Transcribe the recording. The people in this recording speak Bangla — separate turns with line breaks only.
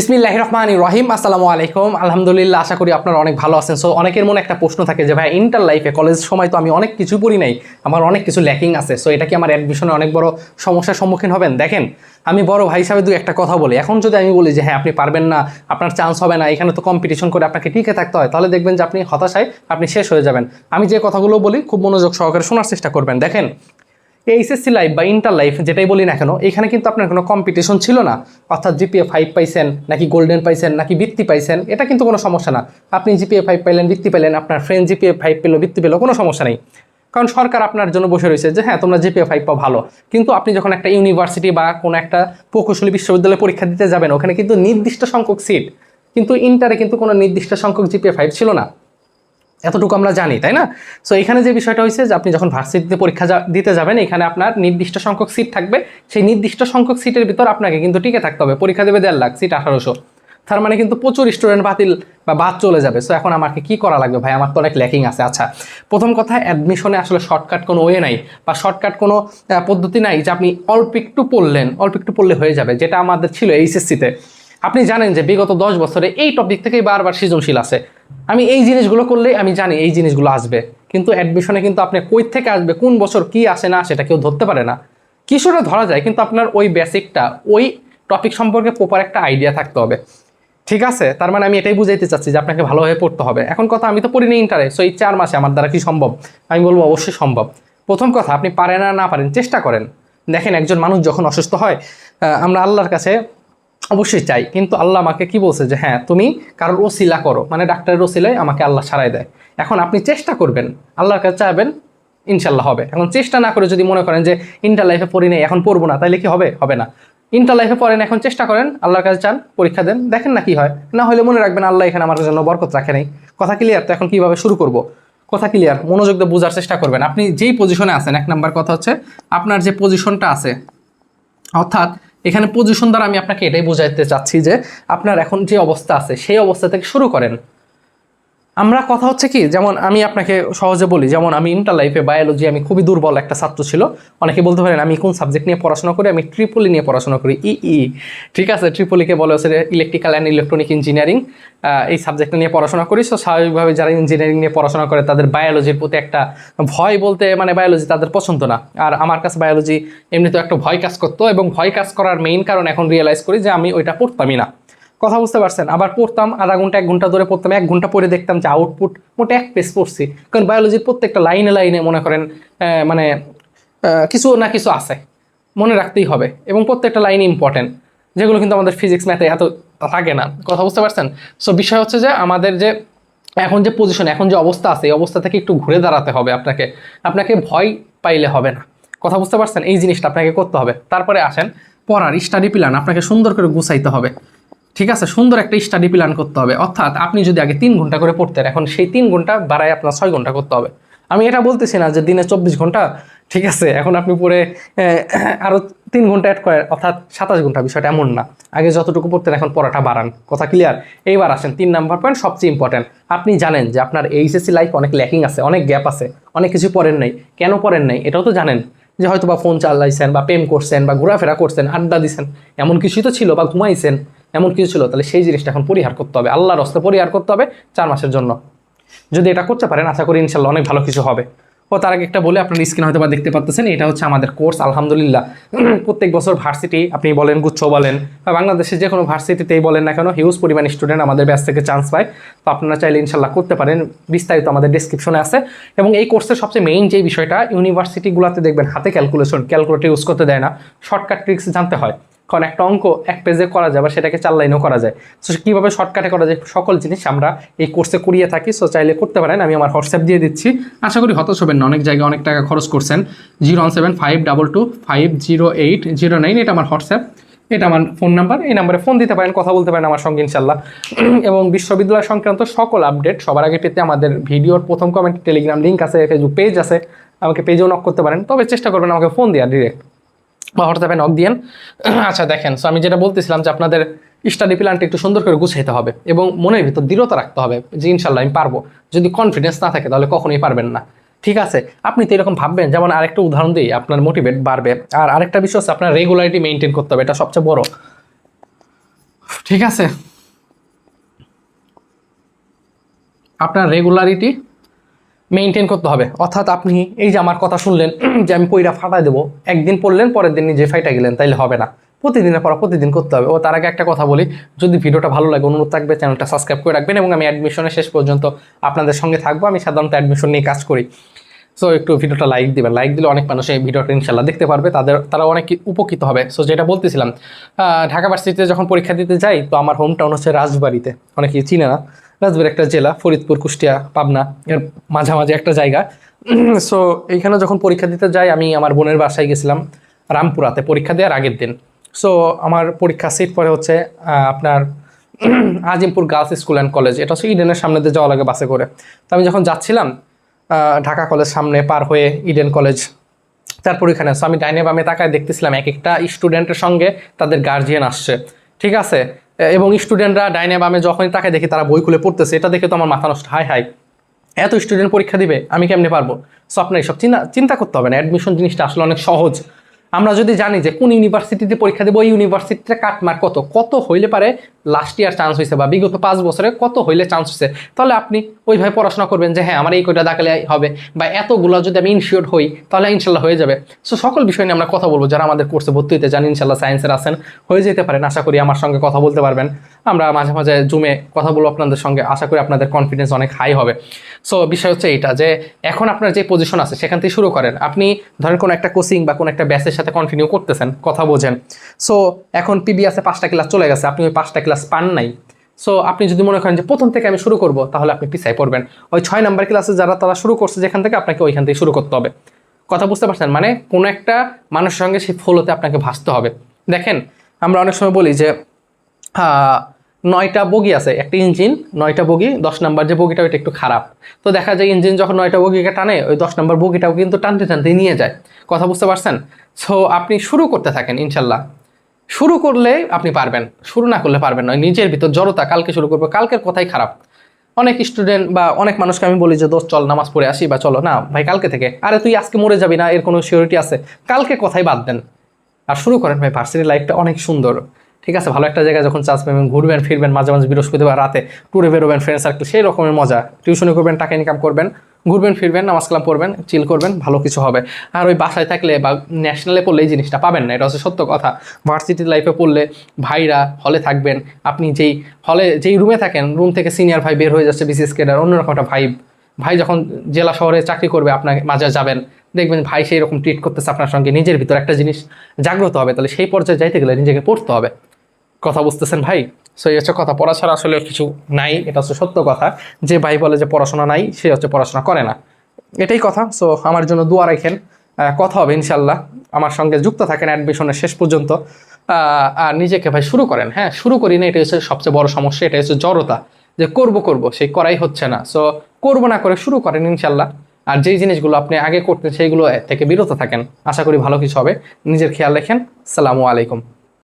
বিসমিল্লাহ রহমান রহিম আসসালামু আলাইকুম আলহামদুলিল্লাহ, আশা করি আপনারা অনেক ভালো আছেন। সো অনেকের মনে একটা প্রশ্ন থাকে যে, ভাই ইন্টার লাইফে কলেজ সময় তো আমি অনেক কিছু পড়ি নাই, আমার অনেক কিছু ল্যাকিং আছে। সো এটা কি আমার অ্যাডমিশনে অনেক বড় সমস্যার সম্মুখীন হবেন? দেখেন, আমি বড় ভাই হিসাবে দু একটা কথা বলি। এখন যদি আমি বলি যে হ্যাঁ আপনি পারবেন না, আপনার চান্স হবে না, এখানে তো কম্পিটিশন করে আপনাকে টিকে থাকতে হয়, তাহলে দেখবেন যে, আপনি হতাশায় আপনি শেষ হয়ে যাবেন। আমি যে কথাগুলো বলি, খুব মনোযোগ সহকারে শোনার চেষ্টা করবেন। দেখেন এইচএসসি লাইফ বা ইন্টার লাইফ যেটাই বলি না কেন, এখানে কিন্তু আপনার কোনো কম্পিটিশন ছিল না। অর্থাৎ জিপিএ ফাইভ পাইছেন, নাকি গোল্ডেন পাইছেন, নাকি বৃত্তি পাইছেন, এটা কিন্তু কোনো সমস্যা না। আপনি জিপিএ ফাইভ পাইলেন বৃত্তি পাইলেন, আপনার ফ্রেন্ড জিপিএ ফাইভ পেল বৃত্তি পেল, কোনো সমস্যা নেই। কারণ সরকার আপনার জন্য বসে রয়েছে যে হ্যাঁ তোমরা জিপিএ ফাইভ পাও, ভালো। কিন্তু আপনি যখন একটা ইউনিভার্সিটি বা কোনো একটা প্রকৌশলী বিশ্ববিদ্যালয়ে পরীক্ষা দিতে যাবেন, ওখানে কিন্তু নির্দিষ্ট সংখ্যক সিট কিন্তু ইন্টারে কিন্তু কোনো নির্দিষ্ট সংখ্যক জিপিএ ফাইভ ছিল না। এতটুকু আমরা জানি, তাই না? সো এখানে যে বিষয়টা হয়েছে যে আপনি যখন ভার্সিটিতে পরীক্ষা দিতে যাবেন, এখানে আপনার নির্দিষ্ট সংখ্যক সিট থাকবে। সেই নির্দিষ্ট সংখ্যক সিটের ভিতর আপনাকে কিন্তু টিকে থাকতে হবে। পরীক্ষা দেবে দেড় লাখ সিট আঠারোশো। তার মানে কিন্তু প্রচুর স্টুডেন্ট বাতিল বা বাদ চলে যাবে। সো এখন আমাকে কি করা লাগবে ভাই? আমার তো অনেক ল্যাকিং আছে। আচ্ছা প্রথম কথা অ্যাডমিশনে আসলে শর্টকাট কোনো ওয়ে নাই বা শর্টকাট কোনো পদ্ধতি নাই যে আপনি অল্প একটু পড়লেন, অল্প একটু পড়লে হয়ে যাবে, যেটা আমাদের ছিল এইচএসসিতে আপনি জানেন যে বিগত দশ বছরে এই টপিক থেকেই বারবার সৃজনশীল আছে। আমি এই জিনিসগুলো করলেই আমি জানি এই জিনিসগুলো আসবে। কিন্তু অ্যাডমিশনে কিন্তু আপনি কই থেকে আসবে, কোন বছর কি আসে না সেটা কেউ ধরতে পারে না। কিছুটা ধরা যায়, কিন্তু আপনার ওই বেসিকটা ওই টপিক সম্পর্কে প্রপার একটা আইডিয়া থাকতে হবে। ঠিক আছে? তার মানে আমি এটাই বুঝাইতে চাচ্ছি যে আপনাকে ভালোভাবে পড়তে হবে। এখন কথা আমি তো পড়িনি ইন্টারে সো এই চার মাসে আমার দ্বারা কি সম্ভব? আমি বলব অবশ্যই সম্ভব। প্রথম কথা, আপনি পারেন আর না পারেন, চেষ্টা করেন। দেখেন, একজন মানুষ যখন অসুস্থ হয় আমরা আল্লাহর কাছে অবশ্যই চাই। কিন্তু আল্লাহ আমাকে কি বলছে যে হ্যাঁ তুমি কারোর ওসিলা করো। মানে ডাক্তারের ওসিলায় আমাকে আল্লাহ সারাই দেয়। এখন আপনি চেষ্টা করবেন, আল্লাহর কাছে চাইবেন ইনশাল্লাহ হবে। এখন চেষ্টা না করে যদি মনে করেন যে, ইন্টার লাইফে পড়ি নেই, এখন পড়ব না তাহলে কি হবে? হবে না। ইন্টার লাইফে পড়েন, এখন চেষ্টা করেন, আল্লাহর কাছে চান, পরীক্ষা দেন, দেখেন না কি হয়। না হলে মনে রাখবেন, আল্লাহ এখানে আমার জন্য বরকত রাখে নেই। কথা ক্লিয়ার তো এখন কীভাবে শুরু করব? কথা ক্লিয়ার মনোযোগ দিয়ে বোঝার চেষ্টা করবেন। আপনি যেই পজিশনে আছেন, এক নাম্বার কথা হচ্ছে, আপনার যে পজিশনটা আছে, অর্থাৎ এখানে পজিশন দ্বারা আমি আপনাকে এটাই বোঝাইতে চাচ্ছি যে আপনার এখন যে অবস্থা আছে, সেই অবস্থা থেকে শুরু করেন। আমরা কথা হচ্ছে কি, যেমন আমি আপনাকে সহজে বলি, যেমন আমি ইন্টার লাইফে বায়োলজি আমি খুবই দুর্বল একটা ছাত্র ছিল। অনেকে বলতে পারেন, আমি কোন সাবজেক্ট নিয়ে পড়াশোনা করি? আমি ট্রিপলি নিয়ে পড়াশোনা করি। ই ই, ঠিক আছে? ট্রিপলিকে বলে হচ্ছে ইলেকট্রিক্যাল অ্যান্ড ইলেকট্রনিক ইঞ্জিনিয়ারিং এই সাবজেক্টটা নিয়ে পড়াশোনা করি। সো স্বাভাবিকভাবে যারা ইঞ্জিনিয়ারিং নিয়ে পড়াশোনা করে, তাদের বায়োলজির প্রতি একটা ভয় বলতে মানে বায়োলজি তাদের পছন্দ না। আর আমার কাছে বায়োলজি এমনিতেও একটা ভয় কাজ করতো এবং ভয় কাজ করার মেইন কারণ এখন রিয়েলাইজ করি যে আমি ওইটা পড়তামই না। কথা বুঝতে পারছেন? আবার পড়তাম আধা ঘণ্টা, এক ঘণ্টা ধরে পড়তাম, এক ঘণ্টা পরে দেখতাম যে আউটপুট মোটে এক পেজ পড়ছি। কারণ বায়োলজির প্রত্যেকটা লাইনে লাইনে মনে করেন মানে কিছু না কিছু আছে। মনে রাখতেই হবে। এবং প্রত্যেকটা লাইন ইম্পর্টেন্ট যেগুলো কিন্তু আমাদের ফিজিক্স ম্যাথে এত থাকে না। কথা বুঝতে পারছেন? সো বিষয় হচ্ছে যে আমাদের যে এখন যে পজিশন এখন যে অবস্থা আছে, এই অবস্থা থেকে একটু ঘুরে দাঁড়াতে হবে আপনাকে। আপনাকে ভয় পাইলে হবে না। কথা বুঝতে পারছেন? এই জিনিসটা আপনাকে করতে হবে। তারপরে আসেন, পড়ার স্টাডি প্ল্যান আপনাকে সুন্দর করে গুছাইতে হবে। ঠিক আছে, সুন্দর একটা স্টাডি প্ল্যান করতে হবে। অর্থাৎ আপনি যদি আগে তিন ঘণ্টা করে পড়তেন, এখন সেই তিন ঘণ্টা বাড়ায় আপনার ছয় ঘণ্টা করতে হবে। আমি এটা বলতেছি না যে দিনে চব্বিশ ঘণ্টা, ঠিক আছে, এখন আপনি পড়ে আরও তিন ঘণ্টা অ্যাড করেন, অর্থাৎ সাতাশ ঘণ্টা বিষয়টা এমন না। আগে যতটুকু পড়তেন, এখন পড়াটা বাড়ান। কথা ক্লিয়ার এইবার আসেন, তিন নাম্বার পয়েন্ট সবচেয়ে ইম্পর্টেন্ট আপনি জানেন যে আপনার এইচএসসি লাইফ অনেক ল্যাকিং আছে, অনেক গ্যাপ আছে, অনেক কিছু পড়েন নাই। কেন পড়েন নাই? এটাও তো জানেন যে হয়তো বা ফোন চালাইছেন বা প্রেম করছেন বা ঘোরাফেরা করছেন, আড্ডা দিছেন, এমন কিছুই তো ছিল বা ঘুমাইছেন। এমন কিছু ছিল, তাহলে সেই জিনিসটা এখন পরিহার করতে হবে। আল্লাহর হস্তে পরিহার করতে হবে চার মাসের জন্য। যদি এটা করতে পারেন, আশা করি ইনশাল্লাহ অনেক ভালো কিছু হবে। ও, তার আগে একটা বলে, আপনার স্ক্রিন হয়তো বা দেখতে পাচ্ছেন এটা হচ্ছে আমাদের কোর্স আলহামদুলিল্লাহ। প্রত্যেক বছর ভার্সিটি আপনি বলেন গুচ্ছ বলেন, বা বাংলাদেশের যে কোনো ভার্সিটিতেই বলেন না কেন হিউজ পরিমাণ স্টুডেন্ট আমাদের ব্যাচ থেকে চান্স পায়। তো আপনারা চাইলে ইনশাল্লাহ করতে পারেন, বিস্তারিত আমাদের ডিসক্রিপশনে আছে। এবং এই কোর্সের সবচেয়ে মেইন যে বিষয়টা ইউনিভার্সিটিগুলোতে দেখবেন, হাতে ক্যালকুলেশন ক্যালকুলেটর ইউজ করতে দেয় না শর্টকাট ট্রিক্স জানতে হয়। কারণ একটা অঙ্ক এক পেজে করা যায় বা সেটাকে চার লাইনেও করা যায়। সো কীভাবে শর্টকাটে করা যায় সকল জিনিস আমরা এই কোর্সে করিয়ে থাকি। সো চাইলে করতে পারেন। আমি আমার হোয়াটসঅ্যাপ দিয়ে দিচ্ছি। আশা করি হতাশ হবেন না। অনেক জায়গায় অনেক টাকা খরচ করছেন। Zero one seven five double two five zero eight zero nine এটা আমার হোয়াটসঅ্যাপ। এটা আমার ফোন নাম্বার এই নাম্বারে ফোন দিতে পারেন, কথা বলতে পারেন আমার সঙ্গে ইনশাল্লাহ এবং বিশ্ববিদ্যালয় সংক্রান্ত সকল আপডেট সবার আগে পেতে আমাদের ভিডিওর প্রথম কমেন্ট টেলিগ্রাম লিঙ্ক আছে ফেসবুক পেজ আছে। আমাকে পেজেও নক করতে পারেন। তবে চেষ্টা করবেন আমাকে ফোন দেওয়ার ডিরেক্ট বা হোয়াটসঅ্যাপে নক দিয়েন। আচ্ছা দেখেন সো আমি যেটা বলতেছিলাম যে আপনাদের স্টাডি প্ল্যানটা একটু সুন্দর করে গুছাইতে হবে এবং মনের ভিতর দৃঢ়তা রাখতে হবে যে ইনশাল্লাহ আমি পারব। যদি কনফিডেন্স না থাকে তাহলে কখনোই পারবেন না। ঠিক আছে? আপনি তো এরকম ভাববেন, যেমন আরেকটা উদাহরণ দিই, আপনার মোটিভেট বাড়বে। আর আরেকটা বিষয় হচ্ছে আপনার রেগুলারিটি মেনটেন করতে হবে, এটা সবচেয়ে বড়। ঠিক আছে? আপনার রেগুলারিটি মেনটেন করতে হবে। অর্থাৎ আপনি এই যে আমার কথা শুনলেন, যে আমি পইরা ফাটাই দেবো, একদিন পড়লেন, পরের দিন নিজে ফাইটা গেলেন, তাইলে হবে না। প্রতিদিনের পড়া প্রতিদিন করতে হবে। ও তার আগে একটা কথা বলি, যদি ভিডিওটা ভালো লাগে, অনুরোধ থাকবে, চ্যানেলটা সাবস্ক্রাইব করে রাখবেন এবং আমি অ্যাডমিশনের শেষ পর্যন্ত আপনাদের সঙ্গে থাকব। আমি সাধারণত অ্যাডমিশন নিয়ে কাজ করি। সো একটু ভিডিওটা লাইক দিবেন। লাইক দিলে অনেক মানুষ এই ভিডিওটা ইনশাল্লাহ দেখতে পারবে। তাদের, তারা অনেক উপকৃত হবে। সো যেটা বলতেছিলাম ঢাকা ভার্সিটিতে যখন পরীক্ষা দিতে যাই, তো আমার হোম টাউন হচ্ছে রাজবাড়িতে। অনেকে চিনে না। রাজবাড়ি একটা জেলা, ফরিদপুর, কুষ্টিয়া, পাবনা, এর মাঝামাঝি একটা জায়গা। সো এইখানে যখন পরীক্ষা দিতে যাই, আমি আমার বোনের বাসায় গেছিলাম রামপুরাতে পরীক্ষা দেওয়ার আগের দিন। সো আমার পরীক্ষা সিট পরে হচ্ছে আপনার Azimpur girls school and college এটা হচ্ছে ইডেনের সামনে দিয়ে যাওয়া লাগে বাসে করে। তো আমি যখন যাচ্ছিলাম ঢাকা কলেজ সামনে পার হয়ে ইডেন কলেজ তারপর এখানে so আমি ডাইনে বামে তাকায় দেখতেছিলাম এক একটা স্টুডেন্টের সঙ্গে তাদের গার্জিয়ান আসছে। ঠিক আছে? এবং স্টুডেন্টরা ডাইনে বামে যখনই তাকে দেখি তারা বই খুলে পড়তেছে, এটা দেখে তো আমার মাথা নষ্ট। হাই হাই এত স্টুডেন্ট পরীক্ষা দিবে, আমি কেমনে পারব? সো আপনার এইসব চিন্তা চিন্তা করতে হবে না অ্যাডমিশন জিনিসটা আসলে অনেক সহজ। আমরা যদি জানি যে কোন ইউনিভার্সিটিতে পরীক্ষা দেবো, ওই ইউনিভার্সিটিতে কাটমার কত? কত হইলে পারে লাস্ট ইয়ার চান্স হয়েছে বা বিগত পাঁচ বছরে কত হইলে চান্স হয়েছে তাহলে আপনি ওইভাবে পড়াশোনা করবেন যে হ্যাঁ আমার এই কয়টা দাখালে হবে বা এতগুলো যদি আমি ইনশিওর হই, তাহলে ইনশাল্লাহ হয়ে যাবে। সো সকল বিষয় নিয়ে আমরা কথা বলব। যারা আমাদের কোর্সে ভর্তি হতে জানি ইনশাল্লাহ সায়েন্সের আছেন হয়ে যেতে পারেন। আশা করি আমার সঙ্গে কথা বলতে পারবেন। আমরা মাঝে মাঝে জুমে কথা বলব আপনাদের সঙ্গে। আশা করি আপনাদের কনফিডেন্স অনেক হাই হবে। সো বিষয় হচ্ছে এইটা যে, এখন আপনার যে পজিশন আছে, সেখান থেকে শুরু করেন। আপনি ধরেন কোনো একটা কোচিং বা কোনো একটা ব্যাচের সাথে কন্টিনিউ করতেছেন, কথা বোঝেন। সো এখন পিবি আছে, পাঁচটা ক্লাস চলে গেছে। আপনি ওই পাঁচটা ক্লাস পান নাই। সো আপনি যদি মনে করেন যে, প্রথম থেকে আমি শুরু করব তাহলে আপনি পিছাই পড়বেন। ওই ছয় নাম্বার ক্লাসে যারা, তারা শুরু করছে, যেখান থেকে আপনাকে ওইখান থেকে শুরু করতে হবে। কথা বুঝতে পারছেন? মানে কোনো একটা মানুষের সঙ্গে সেই ফলোতে আপনাকে ভাসতে হবে। দেখেন, আমরা অনেক সময় বলি যে নয়টা বগি আছে, একটা ইঞ্জিন, নয়টা বগি, দশ নাম্বার যে বগিটা, ওইটা একটু খারাপ। তো দেখা যায় ইঞ্জিন যখন নয়টা বগিকে টানে, ওই দশ নাম্বার বগিটাও কিন্তু টানতে টানতে নিয়ে যায়। কথা বুঝতে পারছেন? সো আপনি শুরু করতে থাকেন, ইনশাল্লাহ। শুরু করলে আপনি পারবেন, শুরু না করলে পারবেন না। ওই নিজের ভিতর জড়তা, কালকে শুরু করব, কালকের কথাই খারাপ। অনেক স্টুডেন্ট বা অনেক মানুষকে আমি বলি যে দোষ চল নামাজ পড়ে আসি বা চলো। না, ভাই, কালকে থেকে। আরে, তুই আজকে মরে যাবি না, এর কোনো সিওরিটি আছে? কালকে কথাই বাদ দেন। আর শুরু করেন ভাই ভার্সিটি লাইফটা অনেক সুন্দর। ঠিক আছে? ভালো একটা জায়গায় যখন চান্স পাবেন ঘুরবেন, ফিরবেন মাঝে মাঝে বৃহস্পতিবার রাতে ট্যুরে বেরোবেন ফ্রেন্ড সার্কেল সেই রকমের মজা। টিউশনি করবেন, টাকা ইনকাম করবেন, ঘুরবেন, ফিরবেন, নামাজ কালাম পড়বেন চিল করবেন, ভালো কিছু হবে। আর ওই বাসায় থাকলে বা ন্যাশনালে পড়লে এই জিনিসটা পাবেন না, এটা হচ্ছে সত্য কথা। ভার্সিটি লাইফে পড়লে ভাইরা হলে থাকবেন, আপনি যেই হলে যেই রুমে থাকেন রুম থেকে সিনিয়র ভাই বের হয়ে যাচ্ছে বিসিএস কেডার অন্যরকম একটা ভাইব ভাই যখন জেলা শহরে চাকরি করবে আপনাকে মাঝে যাবেন, দেখবেন ভাই সেই রকম ট্রিট করতেছে আপনার সঙ্গে, নিজের ভিতর একটা জিনিস জাগ্রত হবে, তাহলে সেই পর্যায়ে যাইতে গেলে নিজেকে পড়তে হবে। কথা বুঝতেছেন ভাই? সো এই হচ্ছে কথা। পড়া ছাড়া আসলে কিছু নাই, এটা হচ্ছে সত্য কথা। যে ভাই বলে যে পড়াশোনা নাই, সে হচ্ছে পড়াশোনা করে না। এটাই কথা। সো আমার জন্য দোয়া রাখেন। কথা হবে ইনশাল্লাহ আমার সঙ্গে যুক্ত থাকেন অ্যাডমিশনের শেষ পর্যন্ত। আর নিজেকে ভাই শুরু করেন। হ্যাঁ শুরু করি না এটা হচ্ছে সবচেয়ে বড় সমস্যা এটা হচ্ছে জড়তা। যে করব করব, সেই করাই হচ্ছে না। সো করব না করে শুরু করেন ইনশাল্লাহ আর যেই জিনিসগুলো আপনি আগে করতেন, সেইগুলো থেকে বিরত থাকেন। আশা করি ভালো কিছু হবে। নিজের খেয়াল রাখেন। সালামু আলাইকুম।